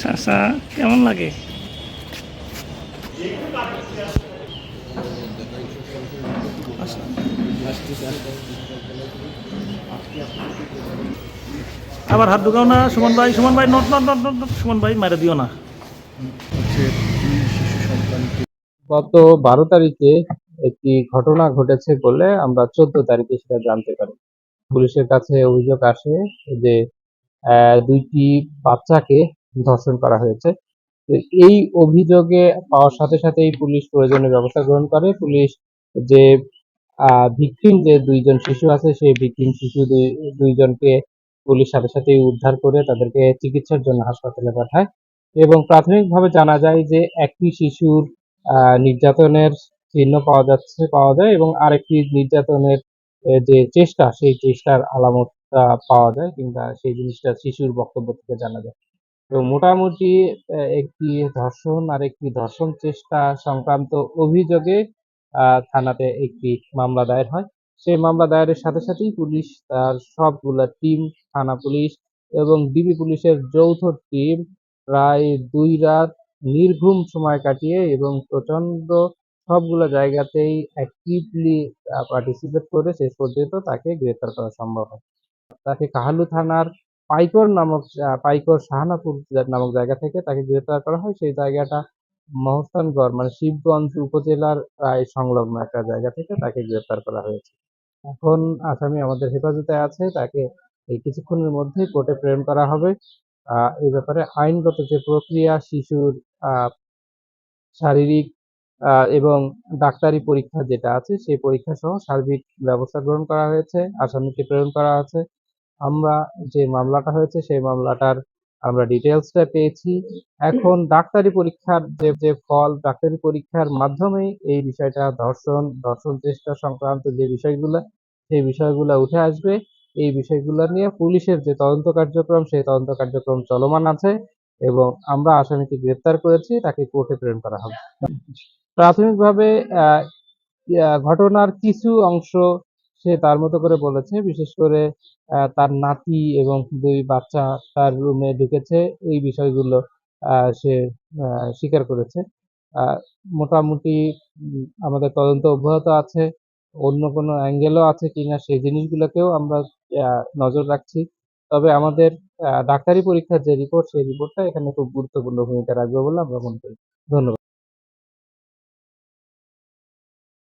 চাচা, কেমন লাগে? আবার হাত ঢুকাও না, সুমন ভাই সুমন ভাই, not not not not Suman ভাই মারা দিও না। গত বারো তারিখে একটি ঘটনা ঘটেছে বলে আমরা চোদ্দ তারিখে সেটা জানতে পারি। পুলিশের কাছে অভিযোগ আসে যে দুইটি বাচ্চাকে ধর্ষণ করা হয়েছে। এই অভিযোগে পাওয়ার সাথে সাথেই পুলিশ প্রয়োজনীয় ব্যবস্থা গ্রহণ করে। পুলিশ যে ভিকটিম যে দুইজন শিশু আছে, সেই ভিকটিম শিশু দুইজনকে পুলিশ সাথে সাথে উদ্ধার করে তাদেরকে চিকিৎসার জন্য হাসপাতালে পাঠায়। এবং প্রাথমিকভাবে জানা যায় যে একটি শিশুর নির্যাতনের চিহ্ন পাওয়া যাচ্ছে, পাওয়া যায় এবং আরেকটি নির্যাতনের যে চেষ্টা, সেই চেষ্টার আলামতটা পাওয়া যায় কিংবা সেই জিনিসটা শিশুর বক্তব্য থেকে জানা যায়। তো মোটামুটি একটি ধর্ষণ আর একটি ধর্ষণ চেষ্টা সংক্রান্ত অভিযোগে থানাতে একটি মামলা দায়ের হয়। সেই মামলা দায়েরের সাথে সাথেই পুলিশ তার সবগুলা টিম, থানা পুলিশ এবং ডিবি পুলিশের যৌথ টিম প্রায় দুই রাত নির্ঘুম সময় কাটিয়ে এবং প্রচণ্ড সবগুলো জায়গাতেই অ্যাক্টিভলি পার্টিসিপেট করে শেষ পর্যন্ত তাকে গ্রেপ্তার করা সম্ভব হয়। তাকে কাহালু থানার পাইকর নামক পাইকর শাহানাপুর নামক জায়গা থেকে তাকে গ্রেপ্তার করা হয়। সেই জায়গাটা মহস্থানগড় মানে শিবগঞ্জ উপজেলার প্রায় সংলগ্ন একটা জায়গা থেকে তাকে গ্রেপ্তার করা হয়েছে। এখন আসামি আমাদের হেফাজতে আছে, তাকে এই কিছুক্ষণের মধ্যেই কোর্টে প্রেরণ করা হবে। এই ব্যাপারে আইনগত যে প্রক্রিয়া, শিশুর শারীরিক এবং ডাক্তারি পরীক্ষা যেটা আছে, সেই পরীক্ষা সহ সার্বিক ব্যবস্থা গ্রহণ করা হয়েছে। আসামিকে প্রেরণ করা আছে আমরা যে মামলাটা হয়েছে, সেই মামলাটার আমরা ডিটেলসটা পেয়েছি। এখন ডাক্তারি পরীক্ষার যে যে ফল ডাক্তারি পরীক্ষার মাধ্যমে এই বিষয়টা ধর্ষণ ধর্ষণ চেষ্টা সংক্রান্ত যে বিষয়গুলো, সেই বিষয়গুলো উঠে আসবে। এই বিষয়গুলো নিয়ে পুলিশের যে তদন্ত কার্যক্রম, সেই তদন্ত কার্যক্রম চলমান আছে এবং আমরা আসামিকে গ্রেপ্তার করেছি, তাকে কোর্টে প্রেরণ করা হবে। প্রাথমিকভাবে ঘটনার কিছু অংশ সে তার মতো করে বলেছে বিশেষ করে আহ, তার নাতি এবং দুই বাচ্চা তার রুমে ঢুকেছে। এই বিষয়গুলো আহ, সে আহ, স্বীকার করেছে। আহ, মোটামুটি আমাদের তদন্ত অব্যাহত আছে। অন্য কোনো অ্যাঙ্গেলও আছে কিনা সেই জিনিসগুলোকেও আমরা আহ, নজর রাখছি। তবে আমাদের আহ, ডাক্তারি পরীক্ষার যে রিপোর্ট সেই রিপোর্টটা এখানে খুব গুরুত্বপূর্ণ ভূমিকা রাখবে বলে আমরা মনে করি। ধন্যবাদ।